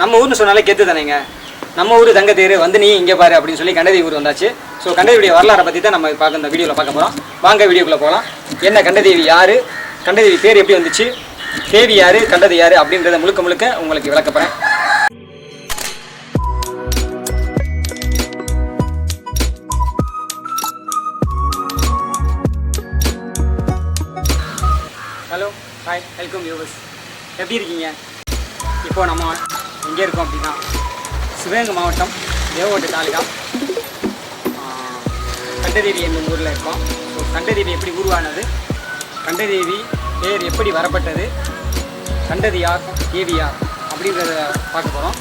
நம்ம ஊர்னு சொன்னாலே கெத்து தானேங்க நம்ம ஊர் தங்க தேர் வந்து நீ இங்கே பாரு அப்படின்னு சொல்லி கண்டதி ஊர் வந்தாச்சு. ஸோ கண்டதியுடைய வரலாறை பற்றி தான் நம்ம பார்க்க இந்த வீடியோவில் பார்க்க போகிறோம் வாங்க வீடியோக்குள்ளே போகலாம் என்ன கண்டதேவி யார்? கண்டதேவி பேர் எப்படி வந்துச்சு? தேவி யார்? கண்டது யார்? அப்படின்றத முழுக்க முழுக்க உங்களுக்கு விளக்கப்படுறேன் ஹலோ ஹாய் வெல்கம் யூவர்ஸ் எப்படி இருக்கீங்க? இப்போ நம்ம எங்கே இருக்கோம் அப்படின்னா சிவகங்கை மாவட்டம் தேவகோட்டை தாலுகா. கண்டதேவி என்னும் ஊரில் இருக்கோம். ஸோ கண்டதேவி எப்படி உருவானது? கண்டதேவி பேர் எப்படி வரப்பட்டது? கண்டது யார்? தேவி அப்படின்றத பார்க்க போகிறோம்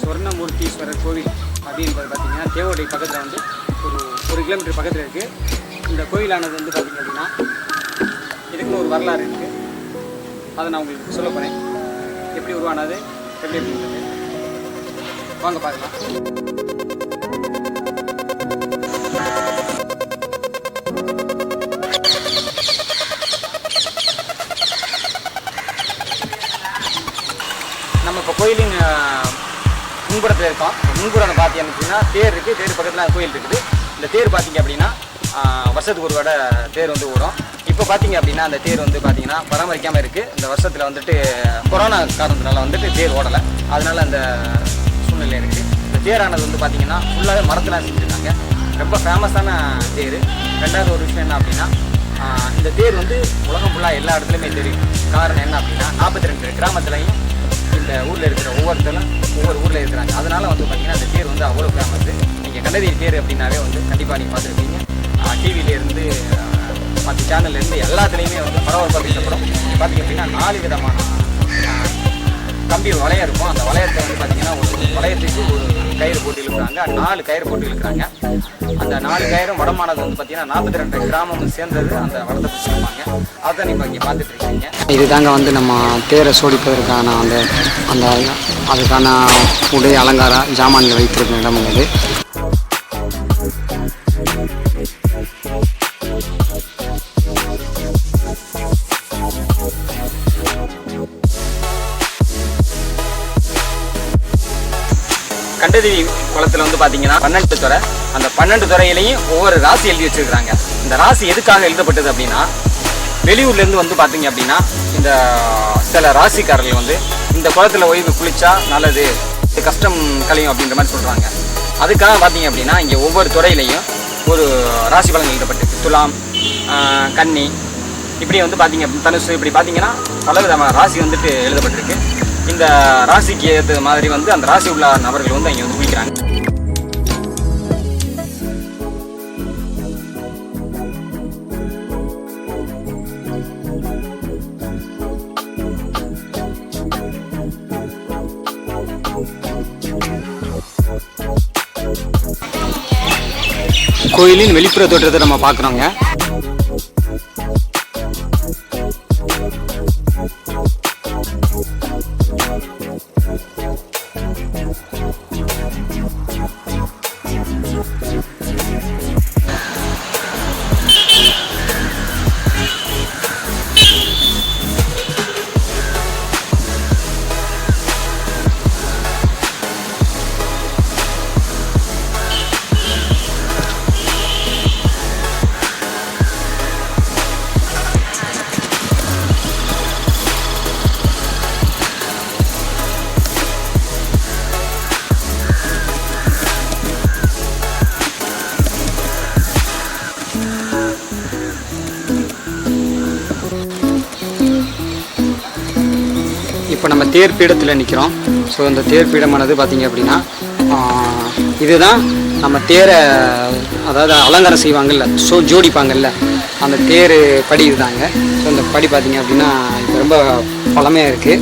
சுவர்ணமூர்த்தீஸ்வரர் கோவில் அப்படின்றது பார்த்திங்கன்னா தேவகோட்டை பக்கத்தில் வந்து ஒரு ஒரு கிலோமீட்டர் பக்கத்தில் இருக்குது இந்த கோவிலானது வந்து பார்த்திங்க அப்படின்னா இதுக்குன்னு ஒரு வரலாறு இருக்குது அதை நான் உங்களுக்கு சொல்ல போகிறேன் எப்படி உருவானது? எப்படி வாங்க பார்க்கலாம் நம்ம இப்போ கோயிலின் முன்புறத்தில் இருக்கோம் முன்புறம் அப்படின்னா தேர் இருக்குது தேர் பக்கத்தில் கோயில் இருக்குது இந்த தேர் பார்த்தீங்க அப்படின்னா வருஷத்துக்கு ஒரு வடை தேர் வந்து ஓடும் இப்போ பார்த்தீங்க அப்படின்னா அந்த தேர் வந்து பார்த்தீங்கன்னா பராமரிக்காமல் இருக்குது இந்த வருஷத்தில் வந்துட்டு கொரோனா காரணத்தினால வந்துட்டு தேர் ஓடலை. அதனால் அந்த சூழ்நிலை இருக்குது இந்த தேரானது வந்து பார்த்தீங்கன்னா ஃபுல்லாகவே மரத்தில் செஞ்சுருக்காங்க. ரொம்ப ஃபேமஸான தேர். ரெண்டாவது ஒரு விஷயம் என்ன அப்படின்னா இந்த தேர் வந்து உலகம் ஃபுல்லாக எல்லா இடத்துலையுமே தெரியும். காரணம் என்ன அப்படின்னா நாற்பத்தி ரெண்டு கிராமத்துலையும் இந்த ஊரில் இருக்கிற ஒவ்வொருத்தரும் ஒவ்வொரு ஊரில் இருக்கிறாங்க. அதனால் வந்து பார்த்தீங்கன்னா அந்த தேர் வந்து அவ்வளோ ஃபேமஸ் நீங்கள் கண்டதேவி தேர் அப்படின்னாவே வந்து கண்டிப்பாக நீங்கள் பார்த்துருப்பீங்க. டிவியிலேருந்து மற்ற சேனல்லேருந்து எல்லாத்துலேயுமே வந்து பரபரப்பாக பேசப்படும் நீங்கள் பார்த்தீங்க அப்படின்னா நாலு விதமான கம்பி வளையம் இருக்கும். அந்த வளையத்தை வந்து பார்த்தீங்கன்னா ஒரு வளையத்துக்கு ஒரு கயிறு போட்டு இழுக்கிறாங்க. நாலு கயிறு போட்டு இழுக்கிறாங்க. அந்த நாலு கயிறும் வடமானது வந்து பார்த்தீங்கன்னா நாற்பத்தி ரெண்டு கிராமமும் சேர்ந்தது. அந்த வடத்தை பிடிச்சிருப்பாங்க அதை நீங்கள் இங்கே பார்த்துட்டு இருக்கீங்க. இதுதாங்க வந்து நம்ம தேரை சோடிப்பதற்கான அந்த அந்த அதுக்கான உடை அலங்கார ஜாமான்கள் வைத்திருக்கும் இடம் இது கண்டதேவி குளத்துல வந்து பாத்தீங்கன்னா பன்னெண்டு துறை. அந்த பன்னெண்டு துறையிலையும் ஒவ்வொரு ராசி எழுதி வச்சிருக்காங்க இந்த ராசி எதுக்காக எழுதப்பட்டது அப்படின்னா வெளியூர்ல இருந்து வந்து பாத்தீங்க அப்படின்னா இந்த சில ராசிக்காரர்கள் வந்து இந்த குளத்துல ஓய்வு குளிச்சா நல்லது இது கஷ்டம் கலையும் அப்படின்ற மாதிரி சொல்றாங்க. அதுக்காக பாத்தீங்க அப்படின்னா இங்க ஒவ்வொரு துறையிலையும் ஒரு ராசி பலன் எழுதப்பட்டிருக்கு. துலாம் கன்னி இப்படி வந்து பாத்தீங்க தனுசு இப்படி பாத்தீங்கன்னா பல விதமான ராசி வந்துட்டு எழுதப்பட்டிருக்கு. இந்த ராசிக்கு ஏற்ற மாதிரி வந்து அந்த ராசி உள்ள நபர்கள் வந்து அங்கே வந்து குளிக்கிறாங்க. கோயிலின் வெளிப்புற தோற்றத்தை நம்ம பார்க்குறோங்க இப்போ நம்ம தேர் பீடத்தில் நிற்கிறோம் ஸோ இந்த தேர் பீடமானது அப்படின்னா இதுதான் நம்ம தேரை அதாவது அலங்காரம் செய்வாங்கல்ல ஸோ ஜோடிப்பாங்கல்ல. அந்த தேர் படி இதுதாங்க. ஸோ இந்த படி பார்த்திங்க அப்படின்னா இப்போ ரொம்ப பழமையாக இருக்குது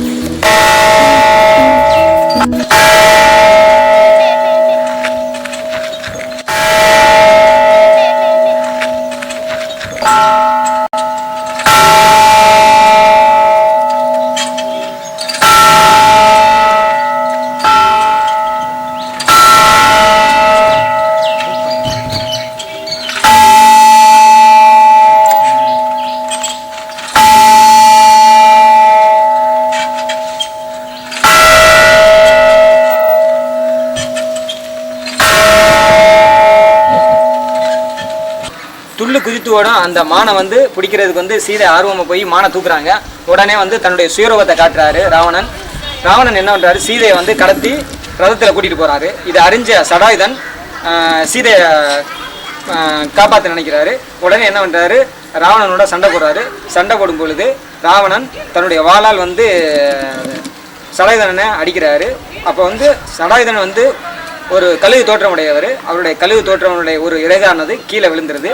இழுத்து அந்த மானை வந்து பிடிக்கிறதுக்கு வந்து சீதை ஆர்வமாக போய் மானை தூக்குறாங்க. உடனே வந்து தன்னுடைய சுயரூபத்தை காட்டுறாரு ராவணன். ராவணன் என்ன பண்ணுறாரு சீதையை வந்து கடத்தி ரதத்தில் கூட்டிகிட்டு போகிறாரு இதை அறிஞ்ச சடாயுதன் சீதையை காப்பாற்ற நினைக்கிறாரு. உடனே என்ன பண்ணுறாரு ராவணனோட சண்டை போடுறாரு. சண்டை போடும் பொழுது ராவணன் தன்னுடைய வாளால் வந்து சடாயுதனை அடிக்கிறாரு. அப்போ வந்து சடாயுதன் வந்து ஒரு கழுகு தோற்றமுடையவர். அவருடைய கழுகு தோற்றமுடைய ஒரு இறகானது கீழே விழுந்துருது.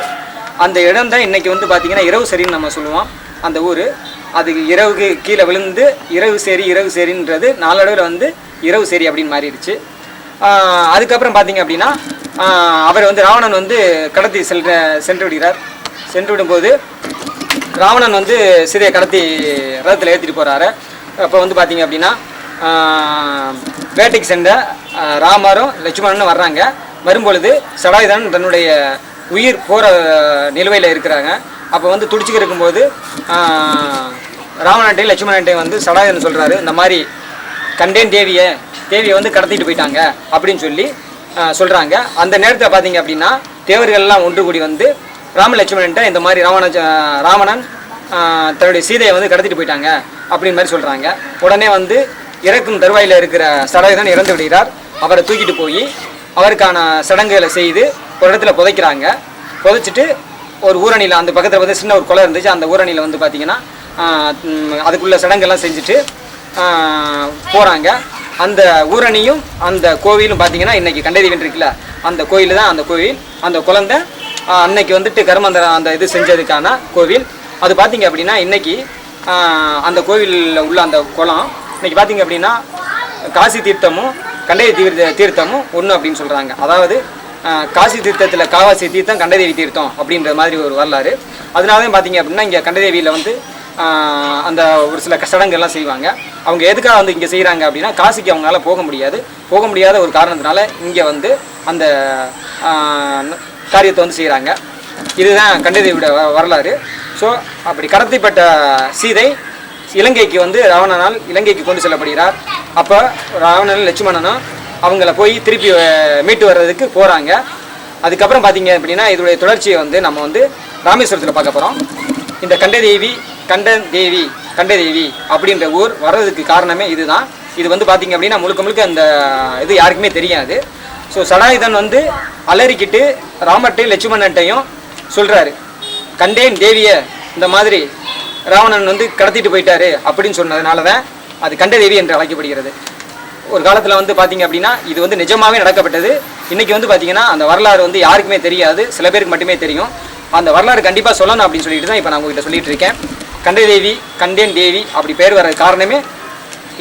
அந்த இடம் தான் இன்னைக்கு வந்து பார்த்தீங்கன்னா இரவு சரின்னு நம்ம சொல்லுவோம். அந்த ஊர். அது இரவுக்கு கீழே விழுந்து இரவு சரி இரவு சரின்றது நாளடைவில் வந்து இரவு சரி அப்படின்னு மாறிடுச்சு. அதுக்கப்புறம் பார்த்தீங்க அப்படின்னா அவரை அவர் வந்து ராவணன் வந்து கடத்தி செல்ற சென்று விடுகிறார். சென்று விடும்போது ராவணன் வந்து சீதையை கடத்தி ரதத்தில் ஏற்றிட்டு போகிறாரு அப்போ வந்து பார்த்தீங்க அப்படின்னா வேட்டைக்கு சென்ற ராமரும் லட்சுமணனும் வர்றாங்க. வரும்பொழுது சடாயுதன் தன்னுடைய உயிர் போகிற நிலுவையில் இருக்கிறாங்க. அப்போ வந்து துடிச்சுக்கு இருக்கும்போது ஆஹ், ராவணன்ட்டையும் வந்து சடாயுதன் சொல்கிறாரு இந்த மாதிரி கண்டேன் தேவியை தேவியை வந்து கடத்திட்டு போயிட்டாங்க அப்படின்னு சொல்லி சொல்கிறாங்க அந்த நேரத்தில் பார்த்தீங்க அப்படின்னா தேவர்கள் எல்லாம் ஒன்று கூடி வந்து ராமலட்சுமணன்ட்ட இந்த மாதிரி ராவண ராவணன் தன்னுடைய சீதையை வந்து கடத்திட்டு போயிட்டாங்க அப்படின்னு மாதிரி சொல்கிறாங்க உடனே வந்து இறக்கும் தருவாயில் இருக்கிற சடகுதான் இறந்து விடுகிறார். அவரை தூக்கிட்டு போய் அவருக்கான சடங்குகளை செய்து ஒரு இடத்துல புதைக்கிறாங்க. புதைச்சிட்டு ஒரு ஊரணியில் அந்த பக்கத்தில் வந்து சின்ன ஒரு குளம் இருந்துச்சு. அந்த ஊரணியில் வந்து பார்த்திங்கன்னா அதுக்குள்ளே அதுக்குள்ள சடங்கெல்லாம் செஞ்சுட்டு போகிறாங்க அந்த ஊரணியும் அந்த கோவிலும் பார்த்தீங்கன்னா இன்றைக்கி கண்டறிவன் இருக்குல்ல அந்த கோயில் தான் அந்த கோவில். அந்த குழந்தை அன்னைக்கு வந்துட்டு கருமந்திரம் அந்த இது செஞ்சதுக்கான கோவில். அது பார்த்திங்க அப்படின்னா இன்றைக்கி அந்த கோவிலில் உள்ள அந்த குளம். இன்னைக்கு பார்த்தீங்க அப்படின்னா காசி தீர்த்தமும் கண்டைய தீர்த்த தீர்த்தமும் ஒன்று அப்படின்னு சொல்கிறாங்க அதாவது காசி தீர்த்தத்தில் காவாசி தீர்த்தம் கண்டதேவி தீர்த்தம் அப்படின்ற மாதிரி ஒரு வரலாறு. அதனால தான் பார்த்தீங்க அப்படின்னா இங்கே கண்டதேவியில் வந்து அந்த ஒரு சில சடங்குகள்லாம் செய்வாங்க. அவங்க எதுக்காக வந்து இங்கே செய்கிறாங்க அப்படின்னா காசிக்கு அவங்களால போக முடியாது. போக முடியாத ஒரு காரணத்தினால இங்கே வந்து அந்த காரியத்தை வந்து செய்கிறாங்க இதுதான் கண்டதேவியோட வ- வரலாறு. ஸோ அப்படி கடத்திப்பட்ட சீதை இலங்கைக்கு வந்து ராவணனால் இலங்கைக்கு கொண்டு செல்லப்படுகிறார். அப்போ ராவணன் லட்சுமணனும் அவங்கள போய் திருப்பி மீட்டு வர்றதுக்கு போகிறாங்க அதுக்கப்புறம் பார்த்தீங்க அப்படின்னா இதோடைய தொடர்ச்சியை வந்து நம்ம வந்து ராமேஸ்வரத்தில் பார்க்க போகிறோம் இந்த கண்டதேவி கண்டதேவி கண்டதேவி அப்படின்ற ஊர் வர்றதுக்கு காரணமே இதுதான். இது வந்து பார்த்தீங்க அப்படின்னா முழுக்க முழுக்க அந்த இது யாருக்குமே தெரியாது. ஸோ சடாயுதன் வந்து அலறிக்கிட்டு ராமர்ட்டையும் லட்சுமணன்ட்டையும் சொல்கிறாரு கண்டேன் தேவிய இந்த மாதிரி ராவணன் வந்து கடத்திட்டு போயிட்டாரு அப்படின்னு சொன்னதுனால தான் அது கண்டதேவி என்று அழைக்கப்படுகிறது. ஒரு காலத்தில் வந்து பார்த்தீங்க அப்படின்னா இது வந்து நிஜமாகவே நடக்கப்பட்டது. இன்றைக்கி வந்து பார்த்தீங்கன்னா அந்த வரலாறு வந்து யாருக்குமே தெரியாது. சில பேருக்கு மட்டுமே தெரியும். அந்த வரலாறு கண்டிப்பாக சொல்லணும் அப்படின்னு சொல்லிட்டு தான் இப்போ நான் உங்ககிட்ட சொல்லிட்டு இருக்கேன். கண்டதேவி கண்டேன் தேவி அப்படி பேர் வர காரணமே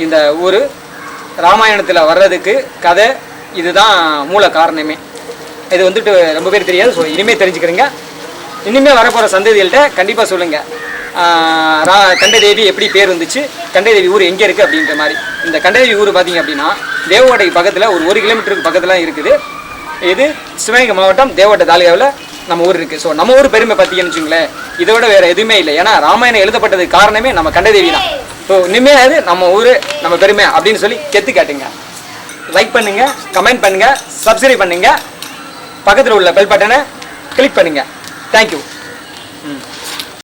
இந்த ஊர். ராமாயணத்தில் வர்றதுக்கு கதை இதுதான் மூல காரணமே. இது வந்துட்டு ரொம்ப பேர் தெரியாது ஸோ இனிமேல் தெரிஞ்சுக்கிறீங்க. இனிமேல் வரப்போகிற சந்ததிகள்கிட்ட கண்டிப்பாக சொல்லுங்கள் ரா கண்டதேவி எப்படி பேர் வந்துச்சு கண்டதேவி ஊர் எங்கே இருக்குது அப்படின்ற மாதிரி. இந்த கண்டதேவி ஊர் பார்த்தீங்க அப்படின்னா தேவகோட்டை பக்கத்தில் ஒரு ஒரு கிலோமீட்டருக்கு பக்கத்தில் இருக்குது. இது சிவகங்கை மாவட்டம் தேவகோட்டை தாலுகாவில் நம்ம ஊர் இருக்குது ஸோ நம்ம ஊர் பெருமை பார்த்தீங்கன்னு வச்சுங்களேன் இதை விட வேறு எதுவுமே இல்லை. ஏன்னா ராமாயணம் எழுதப்பட்டது காரணமே நம்ம கண்டதேவி தான். ஸோ இனிமேல் அது நம்ம ஊர் நம்ம பெருமை அப்படின்னு சொல்லி கெத்து காட்டுங்க. லைக் பண்ணுங்க கமெண்ட் பண்ணுங்க சப்ஸ்கிரைப் பண்ணுங்க. பக்கத்தில் உள்ள பெல் பட்டனை கிளிக் பண்ணுங்க. தேங்க்யூ